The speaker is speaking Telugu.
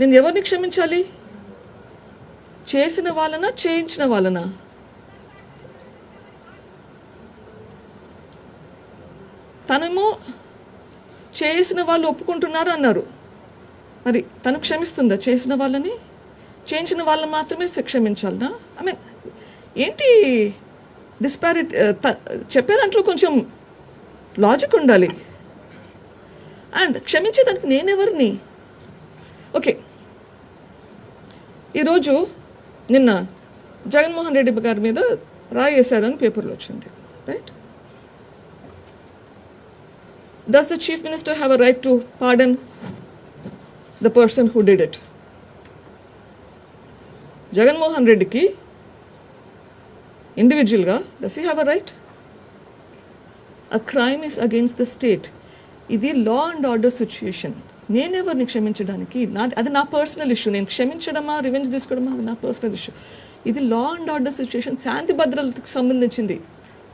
నేను ఎవరిని క్షమించాలి? చేసిన వాళ్ళనా చేయించిన వాళ్ళనా? తనేమో చేసిన వాళ్ళు ఒప్పుకుంటున్నారు అన్నారు. మరి తను క్షమిస్తుందా? చేసిన వాళ్ళని? చేయించిన వాళ్ళని మాత్రమే క్షమించాలనా? ఐ మీన్ ఏంటి డిస్పారిటీ uh, చెప్పే దాంట్లో కొంచెం లాజిక్ ఉండాలి. అండ్ క్షమించేదానికి నేనెవరిని? ఓకే ఈరోజు నిన్న జగన్మోహన్ రెడ్డి గారి మీద రాయేశారని పేపర్లో వచ్చింది right does the chief minister have a right to pardon the person who did it Jaganmohan రెడ్డికి ఇండివిజువల్గా does you have a right a crime is against the state ఇది లా అండ్ ఆర్డర్ సిచ్యుయేషన్ నేనెవరిని క్షమించడానికి? నా అది నా పర్సనల్ ఇష్యూ నేను క్షమించడమా రివెంజ్ తీసుకోవడమా అది నా పర్సనల్ ఇష్యూ ఇది లా అండ్ ఆర్డర్ సిచ్యువేషన్ శాంతి భద్రతకు సంబంధించింది.